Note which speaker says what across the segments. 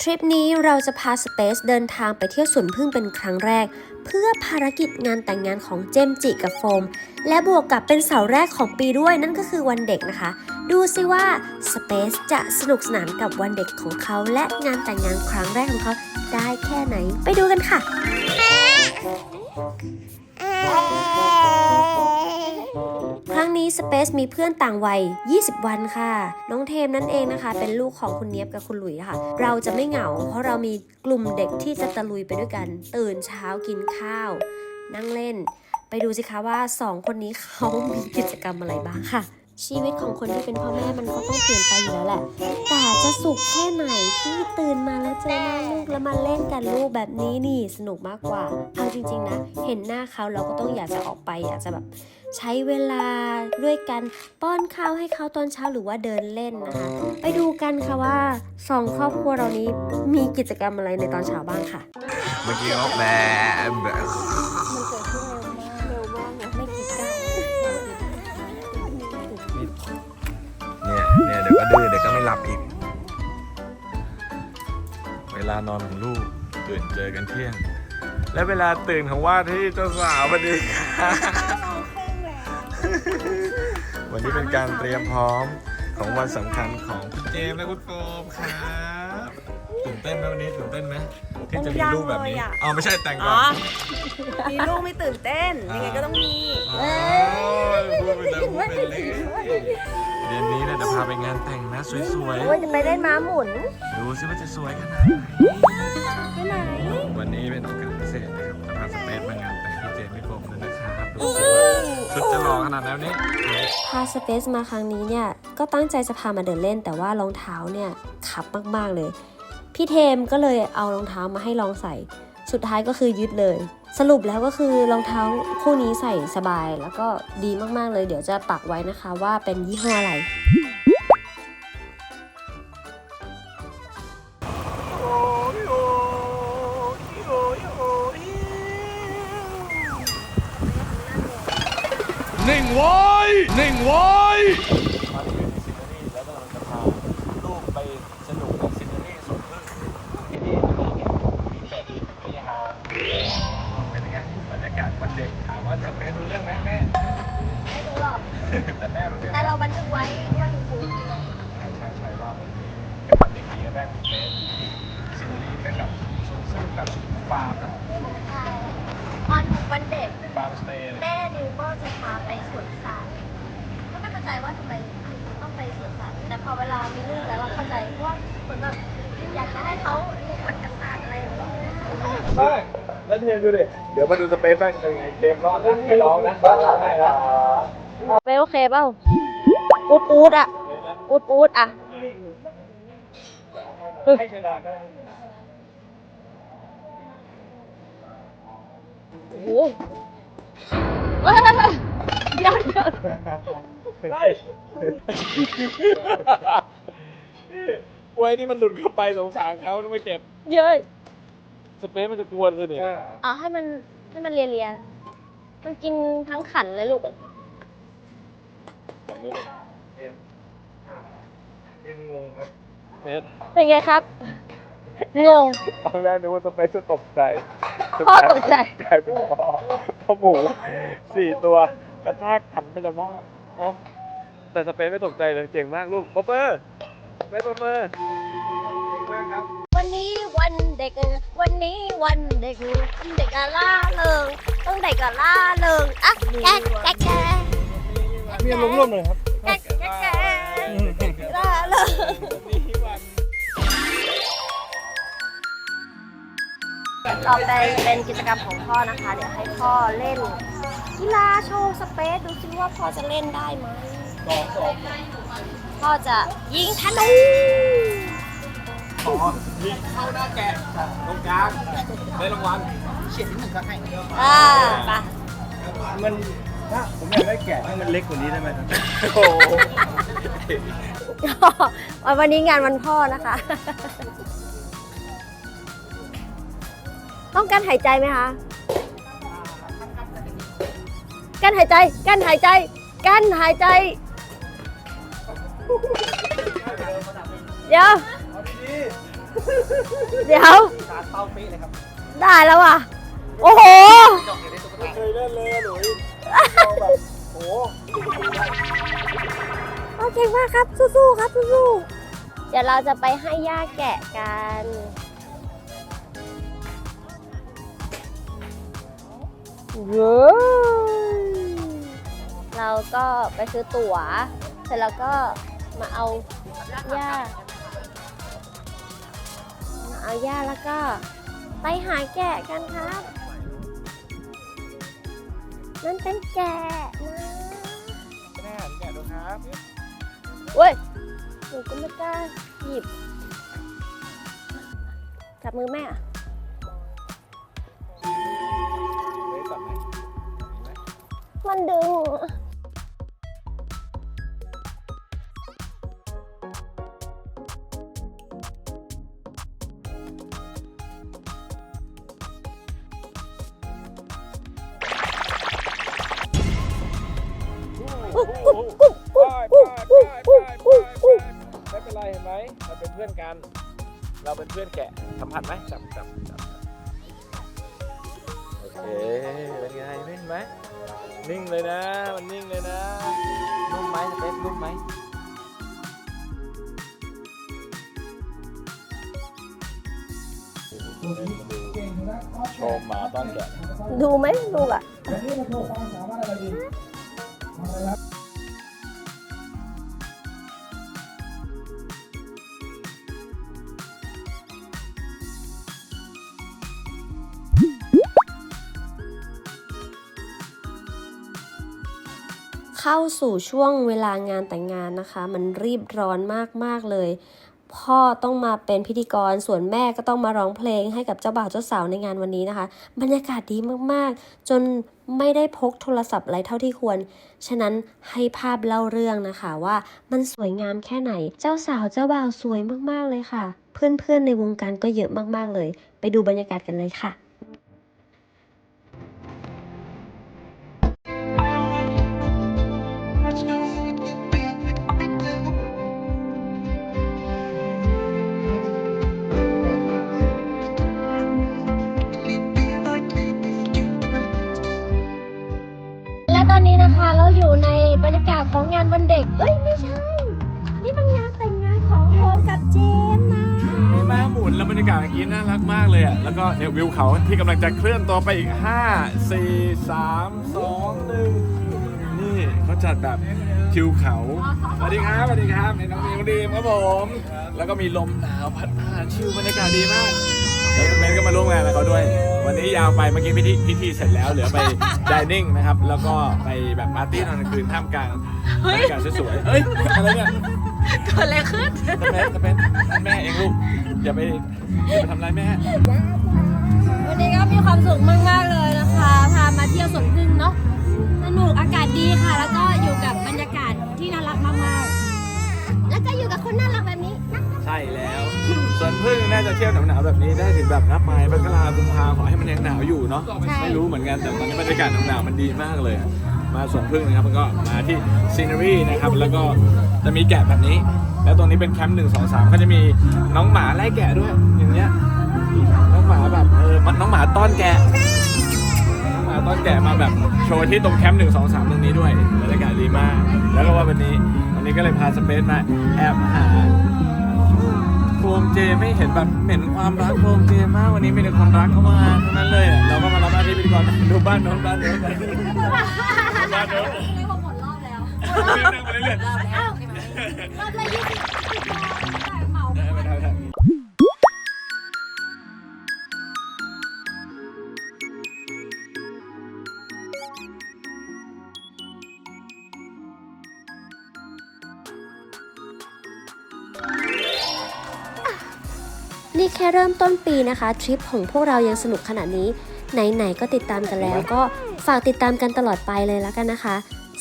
Speaker 1: ทริปนี้เราจะพาสเปซเดินทางไปเที่ยวสวนพึ่งเป็นครั้งแรก เพื่อภารกิจงานแต่งงานของเจมจิกับโฟม และบวกกับเป็นเสาแรกของปีด้วยนั่นก็คือวันเด็กนะคะ ดูซิว่าสเปซจะสนุกสนานกับวันเด็กของเขา และงานแต่งงานครั้งแรกของเขาได้แค่ไหน ไปดูกันค่ะ Space มีเพื่อนต่างวัย 20 วันค่ะ น้องเทมนั่นเองนะคะ เป็นลูกของคุณเนียบกับคุณหลุยค่ะเราจะไม่เหงา เพราะเรามีกลุ่มเด็กที่จะตะลุยไปด้วยกัน ตื่นเช้ากินข้าว นั่งเล่น ไปดูสิคะว่า 2 คนนี้เขามีกิจกรรมอะไรบ้างค่ะ ชีวิตของคนที่เป็นพ่อแม่มันก็ต้องเปลี่ยนไปอยู่แล้วแหละ แต่จะสุขแค่ไหนที่ตื่นมาแล้วเจอหน้าลูกแล้วมาเล่นกันลูกแบบนี้นี่สนุกมากกว่า เอาจริง ๆ นะ เห็นหน้าเขาเราก็ต้องอยากจะออกไปอยากจะแบบใช้เวลาด้วยกันป้อนข้าวให้เขาตอนเช้าหรือว่าเดินเล่นนะคะ ไปดูกันค่ะว่าสองครอบครัวเรานี้มีกิจกรรมอะไรในตอนเช้าบ้างค่ะ
Speaker 2: เมื่อกี้เขาแบบ
Speaker 1: เนี่
Speaker 2: ยเนี่ยเดี๋ยวก็ดื้อเดี๋ยวก็ไม่หลับอีก เวลานอนของลูกตื่นเจอกันเที่ยง และเวลาตื่นของว่าที่เจ้าสาวพอดีค่ะวันนี้เป็นการเตรียมพร้อมของวันสำคัญของคุณเจมส์และคุณโฟมครับตื่นเต้นไหมวันนี้ตื่นเต้นไหมที่จะมีลูกแบบนี้
Speaker 3: ยังเลยอะ
Speaker 2: อ๋อไม่ใช่แต่งก่
Speaker 3: อ๋
Speaker 2: อ
Speaker 3: อนมีลูกไม่ตื่นเต้นยังไงก็ต้องมี
Speaker 2: โอ้ยพูดไปแล้วพูดไปเลย เดือนนี้เนี่ยจะพาไปงานแต่งนะสวย
Speaker 1: ว่าจะไปเล่นม้าหมุน
Speaker 2: ๆ ดูซิว่าจะสวยขนาดไหน
Speaker 3: ไปไหน
Speaker 2: วันนี้เป็นโอกาสพิเศษนะครับจะพาสเปซมางานแต่งที่เจมส์ไม่โฟมเลยนะครับดูสิว่าชุดจะหล่อขนาดไหนวันนี้
Speaker 1: พาสเปซมาครั้งนี้เนี่ย ก็ตั้งใจจะพามาเดินเล่น แต่ว่ารองเท้าเนี่ยขับมากๆเลย พี่เทมก็เลยเอารองเท้ามาให้ลองใส่ สุดท้ายก็คือยึดเลย สรุปแล้วก็คือรองเท้าคู่นี้ใส่สบายแล้วก็ดีมากๆเลย เดี๋ยวจะปักไว้นะคะว่าเป็นยี่ห้ออะไร
Speaker 2: นิ่งไว้ นิ่งไว้ แม่แม่
Speaker 1: ไม่รู้หรอก
Speaker 2: แต่แม่รู้เรื่อง
Speaker 1: แต่เราบันทึกไว้ว่าคุณครู
Speaker 2: ใช่ใช่ใช่ว่าเป็นวันเด็กดีแรกเป็นซินเนอรี่เป็นกับสวนพึ่งกับฟาร์มนะ
Speaker 1: ตอนวันเด็ก
Speaker 2: ฟาร์มสเตย์
Speaker 1: แม่ดิวก็จะพาไปสวนสัตว์ก็ไม่เข้าใจว่าทำไมต้องไปสวนสัตว์แต่พอเวลามีลูกแล้วเราเข้าใจว่าเหมือนแบบอยากจะให้เขาเลูกมันกระสัตอะไรอย่างเงี้ย
Speaker 2: ได้ แล้วเทมดูดิเดี๋ยวมาดูสเปซบ้างเป็นไงเทมร้องนะไม่ร้องนะได้นะ
Speaker 1: ไปโอเคเปล่าอูดอูดอะอูดอูดอะ
Speaker 2: ให้ชนะก็ได้
Speaker 1: โอ้โหเฮ้ยเดี๋ยวเดี๋ยว
Speaker 2: ได้ไว้นี่มันหลุดเข้าไปสงสารเขาต้องไปเก็บ
Speaker 1: เย้ย
Speaker 2: สเปซมันจะกวนเลยเนี่ย
Speaker 1: เอาให้มันให้มันเรียนเรียนมันกินทั้งขันเลยลูก
Speaker 2: ยังงงครับเมส
Speaker 1: เป็นไงครับ งง
Speaker 2: ตอนแรกนึกว่าสเปซจะตกใจ
Speaker 1: พ่อตกใจ
Speaker 2: กลายเป็นพ่อพ่อหมูสี่ตัวกระชากขันไปเลยพ่ออ๋อแต่สเปซไม่ตกใจเลยเจ๋งมากลูกป๊อปเปอร์สเปซป๊อปเปอร์เก่งมากครับ
Speaker 1: วันนี้ วันเด็ก วันนี้วันเด็กเด็กอะล่าเริงต้องเด็กอะล่าเริงอะแกะแกะแกะ
Speaker 2: นี่ลงร่วมเลยครับ
Speaker 1: แกะแกะแกะล่าเริงต่อไปเป็นกิจกรรมของพ่อนะคะ เดี๋ยวให้พ่อเล่นกีฬาโชว์สเปซดูซิว่าพ่อจะเล่นได้ไหมพ่อจะยิงธนู
Speaker 2: อ๋อยิงเข้าหน้าแกะตรงกลางได้รางวัล
Speaker 1: อ่าไป
Speaker 4: มันถ้าผมอยากได้แกะให้มันเล็กกว่านี้ได้ไหมครับ
Speaker 2: โอ้โห
Speaker 1: วันนี้งานวันพ่อนะคะ ต้องกั้นหายใจไหมคะกั้นหายใจกั้นหายใจกั้นหายใจ เดี๋ยว เดี๋ยว
Speaker 2: การเป้าเป๊ะเลยครับ
Speaker 1: ได้แล้วว่ะ โอ้โห
Speaker 2: ไม่เคยเล่นเลยอะหลุยเราแบบโอ้โห
Speaker 1: โอเคมากครับสู้ๆครับสู้ๆเดี๋ยวเราจะไปให้ย่าแกะกัน เย้เราก็ไปซื้อตั๋วเสร็จแล้วก็มาเอาย่ามา เอาย่าแล้วก็ไปหาแกะกันครับนั่นเป็นแกะนะ
Speaker 2: แม่แกะดูครับ
Speaker 1: เว้ยหนูก็ไม่กล้าหยิบจับมือแม่อะ
Speaker 2: เลยสับไหม
Speaker 1: มันดึง
Speaker 2: กุ๊บกุ๊บกุ๊บกุ๊บกุ๊บกุ๊บกุ๊บกุ๊บกุ๊บไม่เป็นไรเห็นไหมเราเป็นเพื่อนกัน เราเป็นเพื่อนแกะสัมผัสไหมจับจับจับจับโอเคเป็นไงนิ่งไหมนิ่งเลยนะ มันนิ่งเลยนะนุ่มไหมสเปซนุ่มไหมโชมหมาต้อนแกะ
Speaker 1: ดูไหมลูกอะ เข้าสู่ช่วงเวลางานแต่งงานนะคะ มันรีบร้อนมากๆเลย พ่อต้องมาเป็นพิธีกรส่วนแม่ก็ต้องมาร้องเพลงให้กับเจ้าบ่าวเจ้าสาวในงานวันนี้นะคะ บรรยากาศดีมากๆ จนไม่ได้พกโทรศัพท์อะไรเท่าที่ควร ฉะนั้นให้ภาพเล่าเรื่องนะคะว่ามันสวยงามแค่ไหน เจ้าสาวเจ้าบ่าวสวยมากๆเลยค่ะ เพื่อนๆในวงการก็เยอะมากๆเลย ไปดูบรรยากาศกันเลยค่ะ อนนี้นะคะ เราอยู่ในบรรยากาศของงานวันเด็ก เอ้ยไม่ใช่ นี่มันงานแต่งงานของโอมกับเจนนะ
Speaker 2: มีม้าหมุนแล้วบรรยากาศเมื่อกี้น่ารักมากเลยอะ แล้วก็เนี่ยวิวเขาที่กำลังจะเคลื่อนตัวไปอีก 5 4 3 2 1 นี่เขาจัดแบบทิวเขา สวัสดีครับสวัสดีครับนี่น้องมิวดีมครับผม แล้วก็มีลมหนาวพัดผ่านชิวบรรยากาศดีมาก แล้วเมนก็มาร่วมงานกับเขาด้วย วันนี้ยาวไปเมื่อกี้พิธีพิธีเสร็จแล้วเหลือไปดิเนิ่งนะครับ แล้วก็ไปแบบปาร์ตี้ตอนกลางคืนท่ามกลางบรรยากาศสวยๆเฮ้ยอะไรเนี่ย
Speaker 3: เกิดอะไรขึ้น
Speaker 2: จะเป็นจะเป็นแม่เองลูกอย่าไปอย่าไปทำร้ายแม่
Speaker 1: วันนี้ก็มีความสุขมากๆเลยนะคะ พามาเที่ยวสวนพึ่งเนาะสนุกอากาศดีค่ะ แล้วก็อยู่กับบรรยากาศที่น่ารักมากๆ แล้วก็อยู่กับคนน่ารักแบบนี้นะ
Speaker 2: ใช่แล้ว ส่วนพึ่งน่าจะเที่ยวหนาวๆแบบนี้ได้ถึงแบบนับไม้มกรากุมภาขอให้มันยังหนาวอยู่เนาะ
Speaker 1: ใช่
Speaker 2: ไม่รู้เหมือนกันแต่ตอนนี้บรรยากาศหนาวๆมันดีมากเลยมาสวนพึ่งนะครับแล้วก็มาที่ซีนารีนะครับแล้วก็จะมีแกะแบบนี้ แล้วตรงนี้เป็นแคมป์หนึ่งสองสามก็จะมีน้องหมาไล่แกะด้วยอย่างเงี้ยน้องหมาแบบเออน้องหมาต้อนแกะน้องหมาต้อนแกะมาแบบโชว์ที่ตรงแคมป์หนึ่งสองสามตรงนี้ด้วยบรรยากาศดีมาก แล้วก็ว่าวันนี้วันนี้ก็เลยพาสเปซมาแอบหา โฟมเจไม่เห็นแบบเห็นความรักโฟมเจมากวันนี้มีแต่ความรักเข้ามาทั้งนั้นเลยอะเราก็มารับหน้าที่พิธีกรดูบ้านโน้นบ้านโน้นบ้านโน้นบ้านโน้น
Speaker 1: เรียกว่าหมดรอบแล้ว
Speaker 2: นั่งไปเรื่อย
Speaker 1: อ้วรอบละยี่สิบสิบรอบ นี่แค่เริ่มต้นปีนะคะทริปของพวกเรายังสนุกขนาดนี้ ไหนๆก็ติดตามกันแล้ว ก็ฝากติดตามกันตลอดไปเลยแล้วกันนะคะ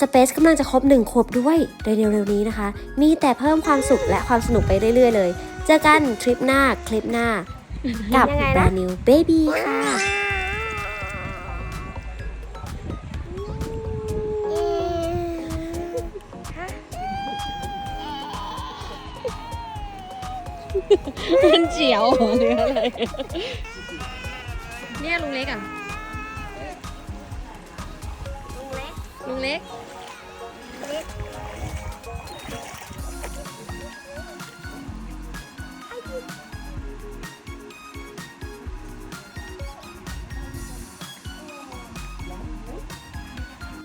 Speaker 1: Space กำลังจะครบ1ขวบด้วยในเร็วๆนี้นะคะ มีแต่เพิ่มความสุขและความสนุกไปเรื่อยๆเลย เจอกันทริปหน้าคลิปหน้า กับ Brand New Baby ค่ะ
Speaker 3: เมั
Speaker 5: นเจียวหรืออะไรเนี่ยลุงเล็กอะ ลุงเล็ก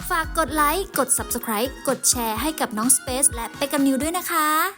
Speaker 6: ฝากกดไลค์ กด Subscribe กดแชร์ให้กับน้อง Space และไปกับนิวด้วยนะคะ